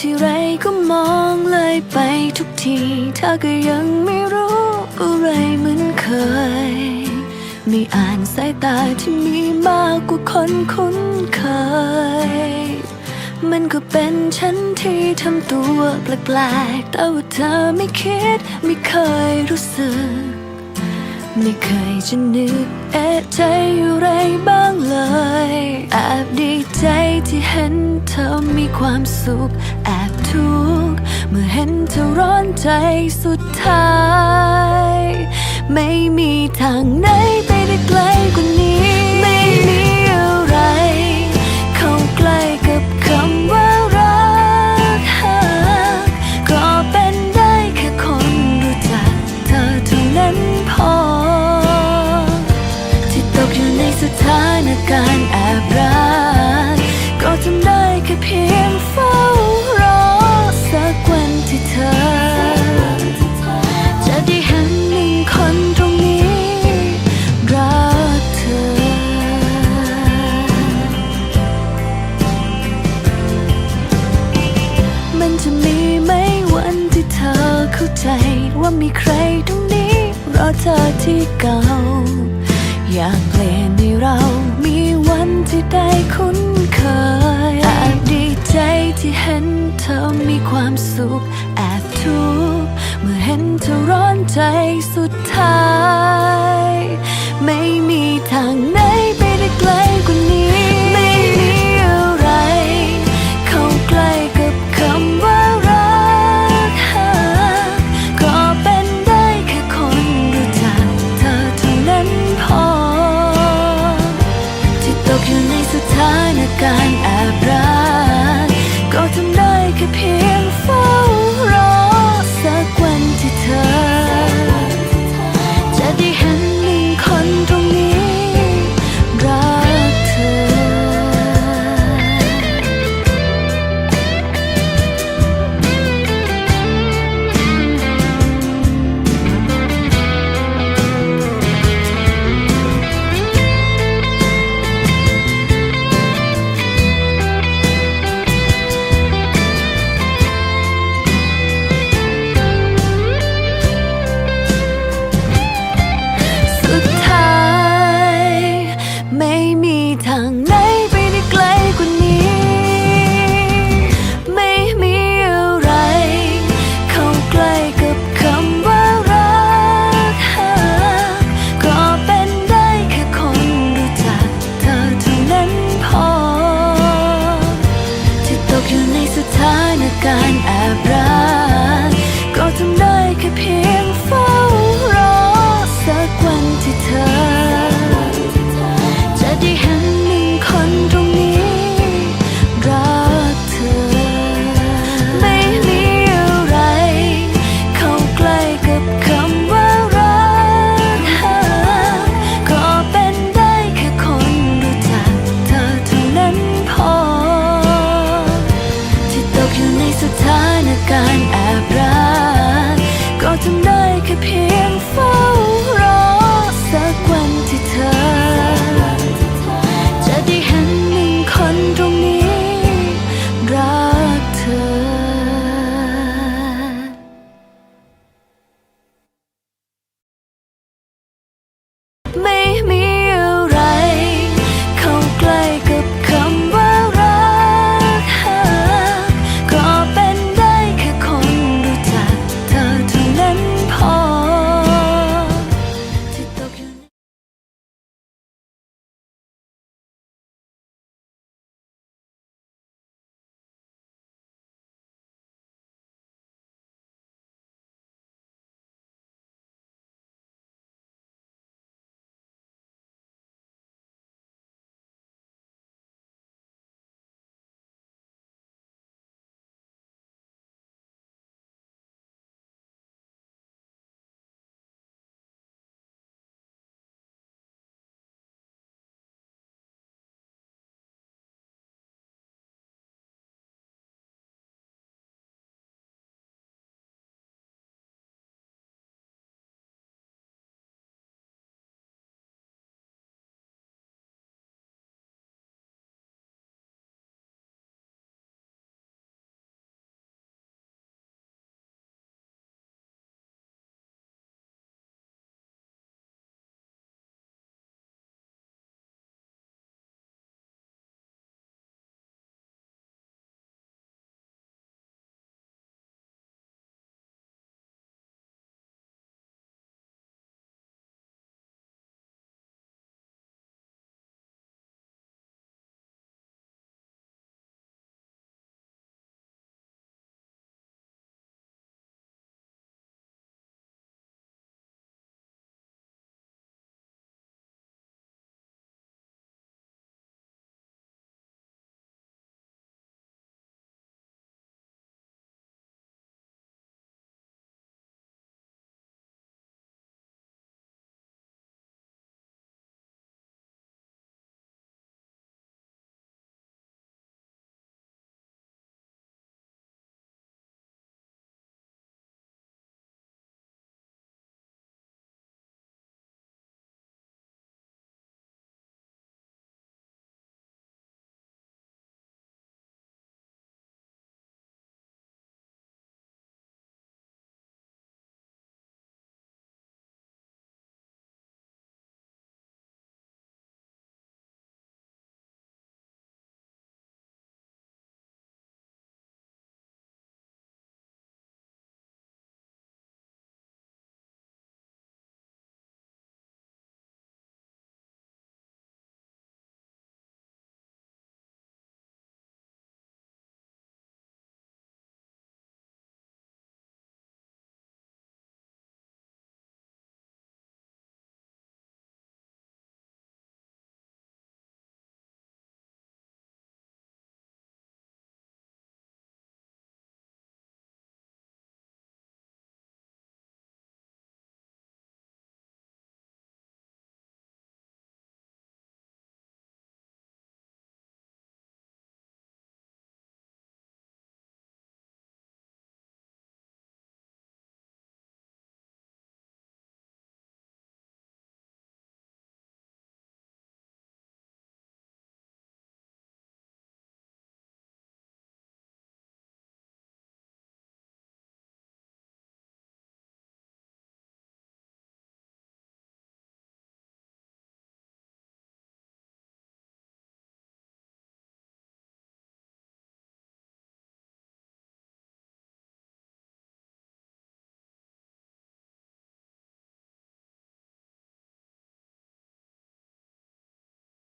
ที่ไรก็มองเลยไปทุกทีเธอก็ยังไม่รู้อะไรเหมือนเคย ไม่อ่านสายตาที่มีมากกว่าคนคุ้นเคย มันก็เป็นฉันที่ทำตัวแปลกๆแต่ว่าเธอไม่คิดไม่เคยรู้สึก ไม่เคยจะนึกเอะใจอะไรบ้างเลยแอบดีใจที่เห็นเธอมีความสุขแอบทุกข์เมื่อเห็นเธอร้อนใจสุดท้าย ไม่มีทางไหนไปได้ไกลกว่านี้ เธอ จะได้เห็นหนึ่งคนตรงนี้ รักเธอ มันจะมีไหมวันที่เธอเข้าใจว่ามีใครตรงนี้รอเธอที่เก่า อยากเปลี่ยนให้เรามีวันที่ได้คุ้น เธอร้อนใจสุดท้าย